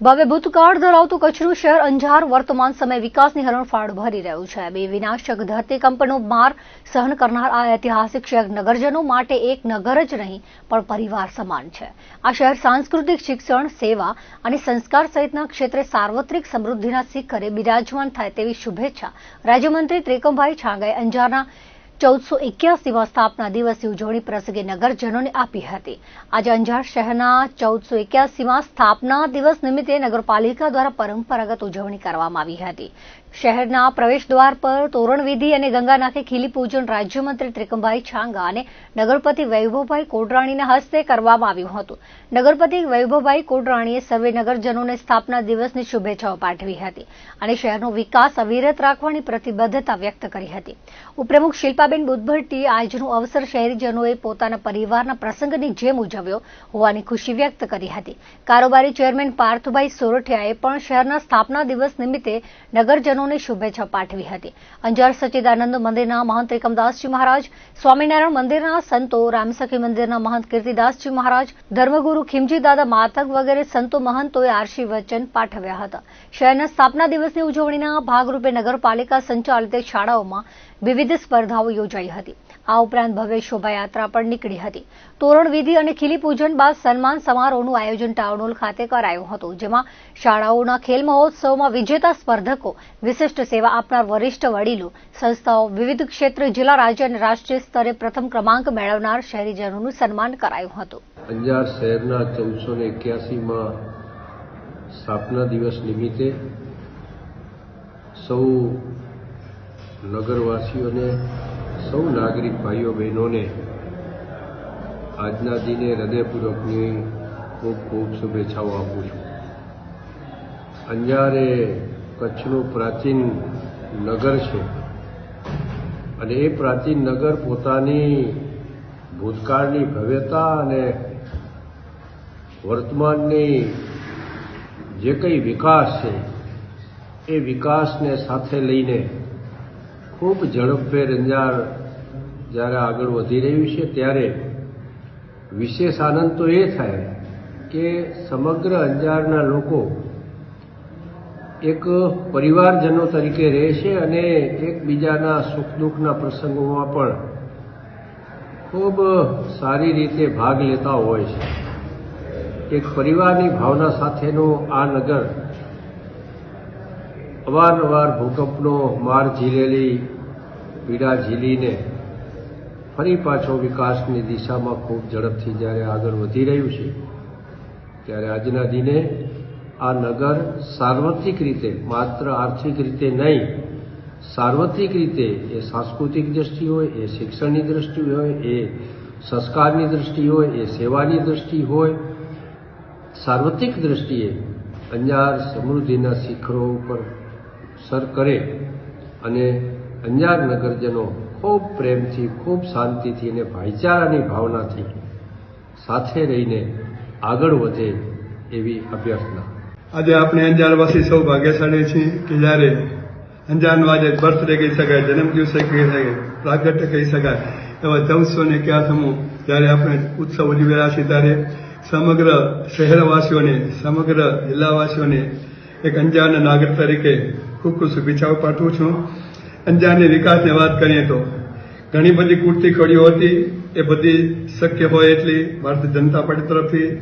ભવ્ય ભૂતકાળ ધરાવતું કચ્છનું શહેર અંજાર વર્તમાન સમય વિકાસની હરણફાળ ભરી રહ્યું છે. બે વિનાશક ધરતીકંપનો માર સહન કરનાર આ ઐતિહાસિક શહેર નગરજનો માટે એક નગર જ નહીં, પણ પરિવાર સમાન છે. આ શહેર સાંસ્કૃતિક શિક્ષણ, સેવા અને સંસ્કાર સહિતના ક્ષેત્રે સાર્વત્રિક સમૃદ્ધિના શિખરે બિરાજમાન થાય તેવી શુભેચ્છા રાજ્યમંત્રી ત્રિકમભાઈ છાંગાએ અંજારના ચૌદસો એક્યાસીમાં સ્થાપના દિવસની ઉજવણી પ્રસંગે નગરજનોને આપી હતી. આજે અંજાર શહેરના ચૌદસો એક્યાસીમાં સ્થાપના દિવસ નિમિત્તે નગરપાલિકા દ્વારા પરંપરાગત ઉજવણી કરવામાં આવી હતી. શહેરના પ્રવેશ દ્વાર પર તોરણવિધિ અને ગંગા નાખે ખીલી પૂજન રાજ્યમંત્રી ત્રિકમભાઈ છાંગા અને નગરપતિ વૈભવભાઈ કોડરાણીના હસ્તે કરવામાં આવ્યું હતું. નગરપતિ વૈભવભાઈ કોડરાણીએ સર્વે નગરજનોને સ્થાપના દિવસની શુભેચ્છાઓ પાઠવી હતી અને શહેરનો વિકાસ અવિરત રાખવાની પ્રતિબદ્ધતા વ્યક્ત કરી હતી. ઉપપ્રમુખ શિલ્પાબેન બુદ્ધભટ્ટીએ આજનો અવસર શહેરીજનોએ પોતાના પરિવારના પ્રસંગની જેમ ઉજવ્યો હોવાની ખુશી વ્યક્ત કરી હતી. કારોબારી ચેરમેન પાર્થભાઈ સોરઠિયાએ પણ શહેરના સ્થાપના દિવસ નિમિત્તે નગરજનોને શુભેચ્છા પાઠવી હતી. અંજાર સચ્ચિદાનંદ મંદિરના મહંત એકમદાસજી મહારાજ, સ્વામિનારાયણ મંદિરના સંતો રામસખી મંદિરના મહંત કીર્તિદાસજી મહારાજ, ધર્મગુરુ ખીમજી દાદા માતક વગેરે સંતો મહંતોએ વચન પાઠવ્યા હતા. શહેરના સ્થાપના દિવસની ઉજવણીના ભાગરૂપે નગરપાલિકા સંચાલિત શાળાઓમાં વિવિધ સ્પર્ધાઓ યોજાઈ હતી. આ ઉપરાંત ભવ્ય શોભાયાત્રા પણ નીકળી હતી. તોરણ વિધિ અને ખીલી પૂજન બાદ સન્માન સમારોહનું આયોજન ટાઉનહોલ ખાતે કરાયું હતું, જેમાં શાળાઓના ખેલ મહોત્સવમાં વિજેતા સ્પર્ધકો, વિશિષ્ટ સેવા આપનાર વરિષ્ઠ વડીલો, સંસ્થાઓ, વિવિધ ક્ષેત્ર, જિલ્લા રાજ્ય અને રાષ્ટ્રીય સ્તરે પ્રથમ ક્રમાંક મેળવનાર શહેરીજનોનું સન્માન કરાયું હતું. અંજાર શહેરના ચૌદસો ને એક્યાસીમાં સ્થાપના દિવસ નિમિત્તે સૌ નગરવાસીઓને, સૌ નાગરિક ભાઈઓ બહેનોને આજના દિને હૃદયપૂર્વકની ખૂબ ખૂબ શુભેચ્છાઓ આપું છું. અંજાર એ કચ્છનું પ્રાચીન નગર છે અને એ પ્રાચીન નગર પોતાની ભૂતકાળની ભવ્યતા અને વર્તમાનની જે કંઈ વિકાસ છે, એ વિકાસને સાથે લઈને ખૂબ ઝડપે અંજાર જ્યારે આગળ વધી રહ્યું છે, ત્યારે વિશેષ આનંદ તો એ થાય કે સમગ્ર અંજારના લોકો એક પરિવારજનો તરીકે રહે છે અને એકબીજાના સુખ દુઃખના પ્રસંગોમાં પણ ખૂબ સારી રીતે ભાગ લેતા હોય છે. એક પરિવારની ભાવના સાથેનો આ નગર અવારનવાર ભૂકંપનો માર ઝીલેલી, પીડા ઝીલીને ફરી પાછો વિકાસની દિશામાં ખૂબ ઝડપથી જ્યારે આગળ વધી રહ્યું છે, ત્યારે આજના દિને આ નગર સાર્વત્રિક રીતે, માત્ર આર્થિક રીતે નહીં, સાર્વત્રિક રીતે એ સાંસ્કૃતિક દ્રષ્ટિ હોય, એ શિક્ષણની દ્રષ્ટિ હોય, એ સંસ્કારની દ્રષ્ટિ હોય, એ સેવાની દ્રષ્ટિ હોય, સાર્વત્રિક દ્રષ્ટિએ અંજાર સમૃદ્ધિના શિખરો ઉપર સર કરે અને અંજાર નગરજનો ખૂબ પ્રેમથી, ખૂબ શાંતિથી અને ભાઈચારાની ભાવનાથી સાથે રહીને આગળ વધે એવી અભ્યર્થના. આજે આપણે અંજારવાસી સૌ ભાગ્યશાળી છીએ કે જ્યારે અંજારનો આજે બર્થડે કહી શકાય જન્મદિવસ કહી શકાય, પ્રાગટ્ય કહી શકાય, એવા ચૌદસો ને સમૂહ જ્યારે આપણે ઉત્સવ ઉજવી રહ્યા છીએ, ત્યારે સમગ્ર શહેરવાસીઓને, સમગ્ર જિલ્લાવાસીઓને એક અંજારના નાગરિક તરીકે ખૂબ ખૂબ શુભેચ્છાઓ પાઠવું છું. અંજારની વિકાસની વાત કરીએ તો, ઘણી બધી કુર્તી કડીઓ હતી, એ બધી શક્ય હોય એટલી ભારતીય જનતા પાર્ટી તરફથી.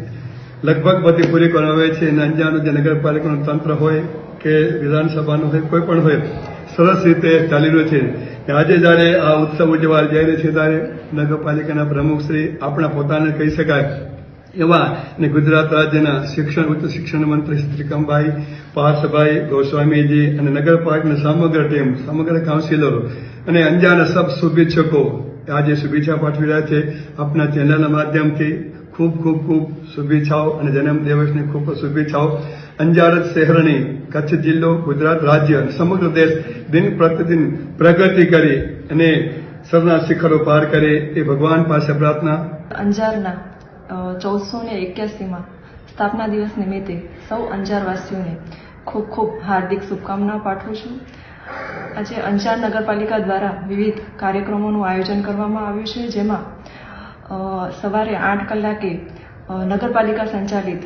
લગભગ બધી પૂરી કરવામાં આવે છે. અને અંજારનું જે નગરપાલિકાનું તંત્ર હોય કે વિધાનસભાનું હોય, કોઈ પણ હોય, સરસ રીતે ચાલી રહ્યું છે. આજે જ્યારે આ ઉત્સવ ઉજવવા જઈ રહ્યો છે ત્યારે નગરપાલિકાના પ્રમુખશ્રી આપણા પોતાને કહી શકાય એવા અને ગુજરાત રાજ્યના શિક્ષણ, ઉચ્ચ શિક્ષણ મંત્રી શ્રી ત્રિકમભાઈ પાર્થભાઈ ગોસ્વામીજી અને નગરપાલિકાની સમગ્ર ટીમ, સમગ્ર કાઉન્સિલરો અને અંજારના સબ શુભેચ્છકો આજે શુભેચ્છા પાઠવી રહ્યા છે. આપના ચેનલના માધ્યમથી ખૂબ ખૂબ ખૂબ શુભેચ્છાઓ અને જન્મ દિવસની ખૂબ ખૂબ શુભેચ્છાઓ. અંજાર શહેરની કચ્છ જિલ્લો, ગુજરાત રાજ્ય સમગ્ર દેશ દિન પ્રતિદિન પ્રગતિ કરી અને સરના શિખરો પાર કરે. એ ભગવાન પાસે પ્રાર્થના. અંજારના ચૌદસો ને એક્યાસીમાં સ્થાપના દિવસ નિમિત્તે સૌ અંજારવાસીઓને ખૂબ ખૂબ હાર્દિક શુભકામના પાઠવું છું. આજે અંજાર નગરપાલિકા દ્વારા વિવિધ કાર્યક્રમોનું આયોજન કરવામાં આવ્યું છે, જેમાં સવારે આઠ કલાકે નગરપાલિકા સંચાલિત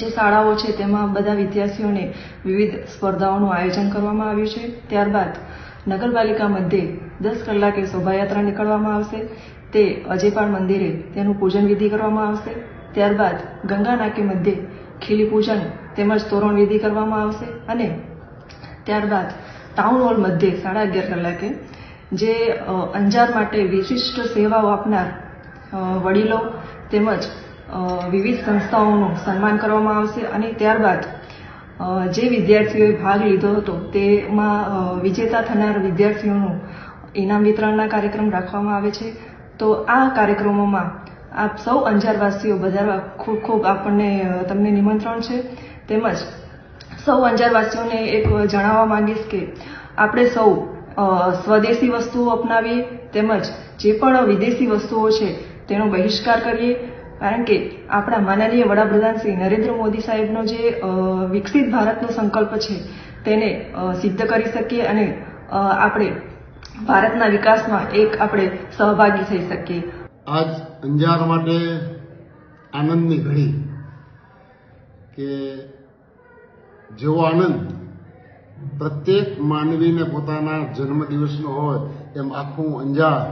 જે શાળાઓ છે, તેમાં બધા વિદ્યાર્થીઓને વિવિધ સ્પર્ધાઓનું આયોજન કરવામાં આવ્યું છે. ત્યારબાદ નગરપાલિકા મધ્યે દસ કલાકે શોભાયાત્રા નીકળવામાં આવશે. તે અજયપાળ મંદિરે તેનું પૂજન વિધિ કરવામાં આવશે. ત્યારબાદ ગંગા નાકે મધ્યે ખીલી પૂજન તેમજ તોરણ વિધિ કરવામાં આવશે અને ત્યારબાદ ટાઉન હોલ મધ્યે સાડા અગિયાર કલાકે જે અંજાર માટે વિશિષ્ટ સેવાઓ આપનાર વડીલો તેમજ વિવિધ સંસ્થાઓનું સન્માન કરવામાં આવશે અને ત્યારબાદ જે વિદ્યાર્થીઓએ ભાગ લીધો હતો, તેમાં વિજેતા થનાર વિદ્યાર્થીઓનું ઇનામ વિતરણના કાર્યક્રમ રાખવામાં આવે છે. તો આ કાર્યક્રમોમાં આપ સૌ અંજારવાસીઓ બધા ખૂબ ખૂબ આપણને તમને નિમંત્રણ છે. તેમજ સૌ અંજારવાસીઓને એક જણાવવા માંગીશ કે આપણે સૌ સ્વદેશી વસ્તુઓ અપનાવીએ, તેમજ જે પણ વિદેશી વસ્તુઓ છે તેનો બહિષ્કાર કરીએ. કારણ કે આપણા માનનીય વડાપ્રધાન શ્રી નરેન્દ્ર મોદી સાહેબનો જે વિકસિત ભારતનો સંકલ્પ છે, તેને સિદ્ધ કરી શકીએ અને આપણે ભારતના વિકાસમાં એક આપણે સહભાગી થઈ શકીએ. આજ અંજાર માટે આનંદની ઘડી કે જેવો આનંદ પ્રત્યેક માનવીને પોતાના જન્મદિવસનો હોય એમ આખું અંજાર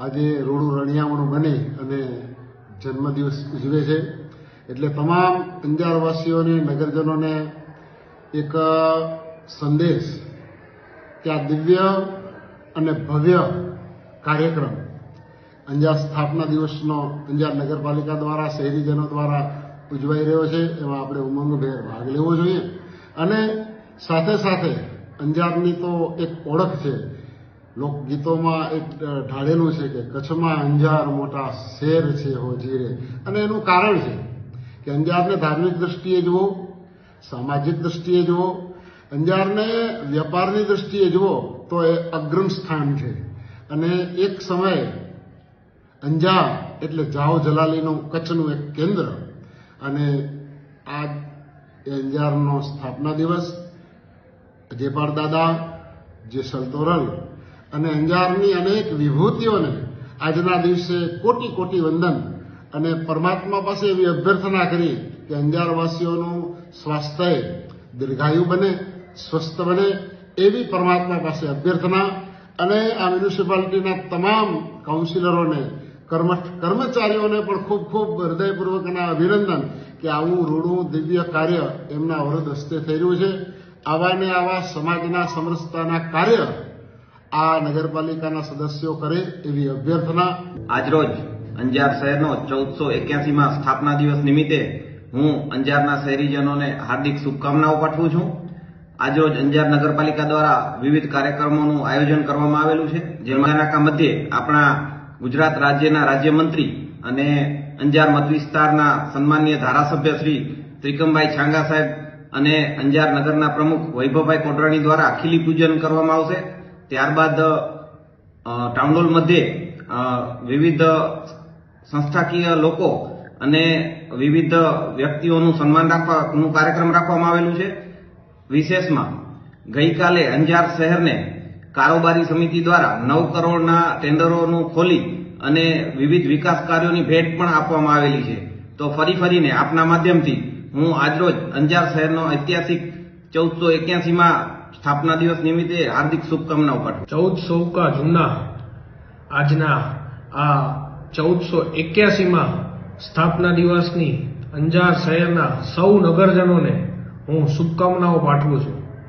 આજે રોડું રણિયામણું બની અને જન્મદિવસ ઉજવે છે. એટલે તમામ અંજારવાસીઓને નગરજનોને એક સંદેશ કે આ દિવ્ય અને ભવ્ય કાર્યક્રમ અંજાર સ્થાપના દિવસનો અંજાર નગરપાલિકા દ્વારા, શહેરીજનો દ્વારા ઉજવાઈ રહ્યો છે. એમાં આપણે ઉમંગભેર ભાગ લેવો જોઈએ. અને સાથે સાથે અંજારની તો એક ઓળખ છે. લોકગીતોમાં એક ઢાળેલું છે કે કચ્છમાં અંજાર મોટા શેર છે હો જીરે. અને એનું કારણ છે કે અંજારને ધાર્મિક દ્રષ્ટિએ જુઓ, સામાજિક દ્રષ્ટિએ જુઓ, અંજારને વેપારની દ્રષ્ટિએ જુઓ તો એ અગ્રમ સ્થાન છે. અને એક સમયે અંજાર એટલે જાઓ જલાલીનું કચ્છનું એક કેન્દ્ર અને આ અંજારનો સ્થાપના દિવસ, અજયપાળ દાદા, જે તોરલ અને અંજારની અનેક વિભૂતિઓને આજના દિવસે કોટી કોટી વંદન અને પરમાત્મા પાસે એવી અભ્યર્થના કરી કે અંજારવાસીઓનું સ્વાસ્થ્ય દીર્ઘાયુ બને, સ્વસ્થ બને એવી પરમાત્મા પાસે અભ્યર્થના અને આ મ્યુનિસિપાલિટીના તમામ કાઉન્સિલરોને, કર્મ કર્મચારીઓને પણ ખૂબ ખૂબ હૃદયપૂર્વકના અભિનંદન કે આવું રૂડું દિવ્ય કાર્ય એમના વરદ હસ્તે થઈ રહ્યું છે. આવા ને આવા સમાજના સમરસતાના કાર્ય આ નગરપાલિકાના સદસ્યો કરે એવી અભ્યર્થના. આજરોજ અંજાર શહેરનો ચૌદસો એક્યાસીમાં સ્થાપના દિવસ નિમિત્તે હું અંજારના શહેરીજનોને હાર્દિક શુભકામનાઓ પાઠવું છું. આજરોજ અંજાર નગરપાલિકા દ્વારા વિવિધ કાર્યક્રમોનું આયોજન કરવામાં આવેલું છે, જેમાં નાકા મધ્યે આપણા ગુજરાત રાજ્યના રાજ્યમંત્રી અને અંજાર મત વિસ્તારના સન્માનીય ધારાસભ્ય શ્રી ત્રિકમભાઈ છાંગા સાહેબ અને અંજાર નગરના પ્રમુખ વૈભવભાઈ કોટરાણી દ્વારા ખીલી પૂજન કરવામાં આવશે. ત્યારબાદ ટાઉનહોલ મધ્યે વિવિધ સંસ્થાકીય લોકો અને વિવિધ વ્યક્તિઓનું સન્માન રાખવાનું કાર્યક્રમ રાખવામાં આવેલું છે. વિશેષમાં, ગઈકાલે અંજાર શહેરને કારોબારી સમિતિ દ્વારા નવ કરોડના ટેન્ડરોનું ખોલી અને વિવિધ વિકાસ કાર્યોની ભેટ પણ આપવામાં આવેલી છે. તો ફરી ફરીને આપના માધ્યમથી હું આજરોજ અંજાર શહેરનો ઐતિહાસિક ચૌદસો એક્યાસીમાં સ્થાપના દિવસ નિમિત્તે હાર્દિક શુભકામનાઓ પાઠવું. ચૌદ સૌકા જૂના આજના આ ચૌદસો એક્યાસીમાં સ્થાપના દિવસની અંજાર શહેરના સૌ નગરજનોને હું શુભકામનાઓ પાઠવું છું.